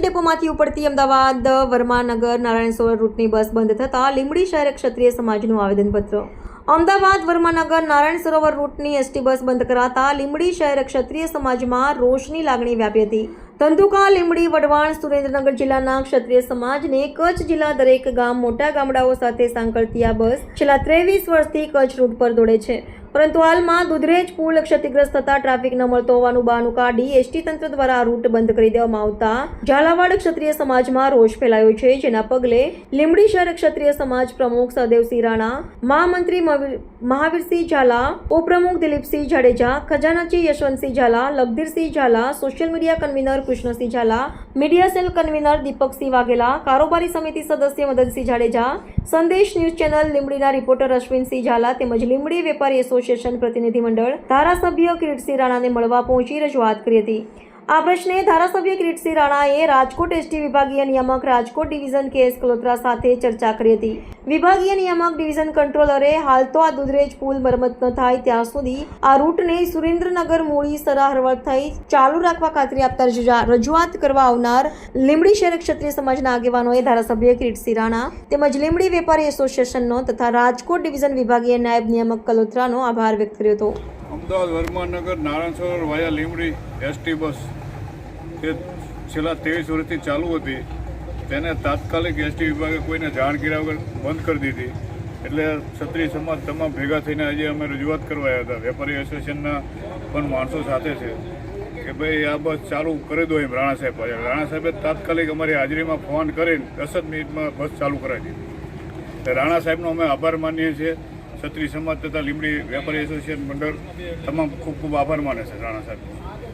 ડેપોમાંથી ઉપડતી અમદાવાદ, વર્માનગર, નારાયણ સરોવર રૂટની બસ બંધ થતાં લીંબડી શહેર ક્ષત્રિય સમાજનું આવેદનપત્ર. અમદાવાદ, વર્માનગર, નારાયણ સરોવર રૂટની એસટી બસ બંધ કરાતા લીંબડી શહેર ક્ષત્રિય સમાજમાં રોષની લાગણી વ્યાપી હતી. ધંધુકા, લીંબડી, વઢવાણ, સુરેન્દ્રનગર જિલ્લાના ક્ષત્રિય સમાજને કચ્છ જિલ્લા દરેક ગામ, મોટા ગામડાઓ સાથે સાંકળતી આ બસ છેલ્લા ત્રેવીસ વર્ષથી કચ્છ રૂટ પર દોડે છે. પરંતુ હાલમાં દુધરેજ પુલ ક્ષતિગ્રસ્ત થતા ટ્રાફિક ન મળતો હોવાનું બહાનું કાઢી એસટી તંત્ર દ્વારા રૂટ બંધ કરી દેવામાં આવતા ઝાલાવાડ ક્ષત્રિય સમાજમાં રોષ ફેલાયો છે, જેના પગલે લીંબડી શહેર ક્ષત્રિય સમાજ પ્રમુખ સહદેવસિંહ રાણા, મહામંત્રી મહાવીર- મહાવીરસિંહ ઝાલા, ઉપપ્રમુખ Dilipsinh Jadeja, ખજાનાચી Yashwantsinh Zala, Lagdhirsinh Zala, social media convener Krishnasinh Zala, media cell convener Dipaksinh Vaghela, કારોબારી સમિતિ સદસ્ય મદનસિંહ જાડેજા, સંદેશ ન્યૂઝ ચેનલ લીંબડીના રિપોર્ટર અશ્વિનસિંહ ઝાલા તેમજ લીંબડી વેપારી એસોસિએશન પ્રતિનિધિમંડળ ધારાસભ્ય કિરીટસિંહ રાણાને મળવા પહોંચી રજૂઆત કરી હતી. આ પ્રશ્ને ધારાસભ્ય કિરીટસિંહ રાણાએ રાજકોટ એસટી વિભાગીય નિયામક રાજકોટ ડિવિઝન કેએસ કલોત્રા સાથે ચર્ચા કરી હતી. વિભાગીય નિયામક ડિવિઝન કંટ્રોલરે હાલ તો આ દુધરેજ પુલ મરમત ન થાય ત્યાં સુધી આ રૂટને સુરેન્દ્રનગર મૂળી સરા હરવદ થઈ ચાલુ રાખવા ખાતરી આપતા રજૂઆત કરવા આવનાર લીંબડી શહેર ક્ષત્રિય સમાજના આગેવાનોએ ધારાસભ્ય કિરીટસિંહ રાણા તેમજ લીંબડી વેપારી એસોસિએશનનો તથા રાજકોટ ડિવિઝન વિભાગીય નાયબ નિયામક કલોત્રાનો આભાર વ્યક્ત કર્યો હતો. Ahmedabad Varmanagar Narayan Sarovar via Limdi ST bus. તે છેલ્લા ત્રેવીસ વર્ષથી ચાલુ હતી, તેને તાત્કાલિક એસટી વિભાગે કોઈને જાણ કર્યા વગર બંધ કરી દીધી. એટલે ક્ષત્રિય સમાજ તમામ ભેગા થઈને આજે અમે રજૂઆત કરવા આવ્યા હતા. વેપારી એસોસિએશનના પણ માણસો સાથે છે કે ભાઈ, આ બસ ચાલુ કરી દો એમ રાણા સાહેબ રાણા સાહેબે તાત્કાલિક અમારી હાજરીમાં ફોન કરીને દસ જ મિનિટમાં બસ ચાલુ કરાવી દીધી. રાણા સાહેબનો અમે આભાર માનીએ છીએ. ક્ષત્રિય સમાજ તથા લીમડી વેપારી એસોસિએશન મંડળ તમામ ખૂબ ખૂબ આભાર માને છે રાણા સાહેબ.